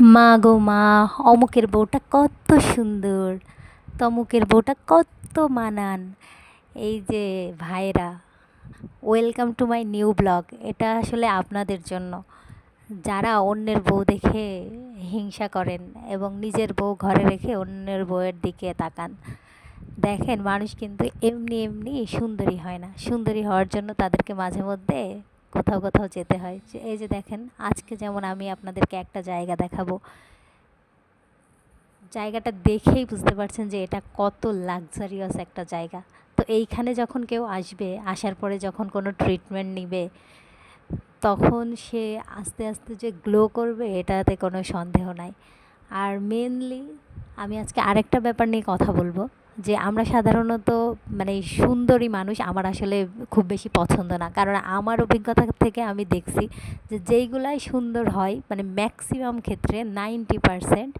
মা গো মা, অমুকের বউটা কত সুন্দর, তমুকের বউটা কত মানান। এই যে ভাইরা welcome to my new vlog এটা আসলে আপনাদের জন্য। যারা অন্যের বউ দেখে হিংসা করেন এবং নিজের বউ ঘরে রেখে অন্যের বউয়ের দিকে তাকান, দেখেন মানুষ কিন্তু এমনি এমনি সুন্দরী হয় না। সুন্দরী হওয়ার জন্য তাদেরকে মাঝে মধ্যে কোথাও কোথাও যেতে হয়। যে এই যে দেখেন, আজকে যেমন আমি আপনাদেরকে একটা জায়গা দেখাবো। জায়গাটা দেখেই বুঝতে পারছেন যে এটা কত লাক্সারিয়াস একটা জায়গা। তো এইখানে যখন কেউ আসবে, আসার পরে যখন কোনো ট্রিটমেন্ট নিবে, তখন সে আস্তে আস্তে যে গ্লো করবে, এটাতে কোনো সন্দেহ নাই। আর মেনলি আমি আজকে আরেকটা ব্যাপার নিয়ে কথা বলব। যে আমরা সাধারণত মানে সুন্দরী মানুষ আমার আসলে খুব বেশি পছন্দ না। কারণ আমার অভিজ্ঞতা থেকে আমি দেখছি যে যেইগুলাই সুন্দর হয় মানে ম্যাক্সিমাম ক্ষেত্রে নাইনটি পারসেন্ট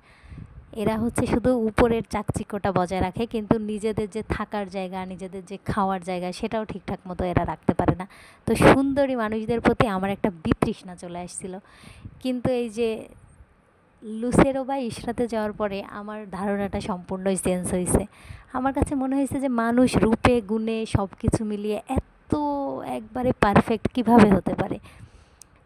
এরা হচ্ছে শুধু উপরের চাকচিক্যটা বজায় রাখে, কিন্তু নিজেদের যে থাকার জায়গা, নিজেদের যে খাওয়ার জায়গা সেটাও ঠিকঠাক মতো এরা রাখতে পারে না। তো সুন্দরী মানুষদের প্রতি আমার একটা বিতৃষ্ণা চলে আসছিল। কিন্তু এই যে লুসেরো বা ইশরাতে যাওয়ার পরে আমার ধারণাটা সম্পূর্ণই চেঞ্জ হয়েছে। আমার কাছে মনে হয়েছে যে মানুষ রূপে, গুণে সব কিছু মিলিয়ে এত একবারে পারফেক্ট কীভাবে হতে পারে?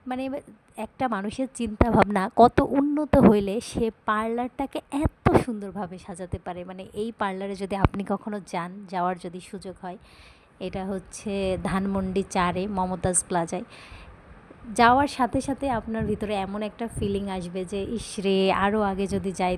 মানে একটা মানুষের চিন্তা ভাবনা কত উন্নত হইলে সে পার্লারটাকে এত সুন্দরভাবে সাজাতে পারে। মানে এই পার্লারে যদি আপনি কখনো যান, যাওয়ার যদি সুযোগ হয়, এটা হচ্ছে ধানমন্ডি চারে মমতাজ প্লাজায়। যাওয়ার সাথে সাথে আপনার ভিতরে এমন একটা ফিলিং আসবে যে, ইস রে আরও আগে যদি যাই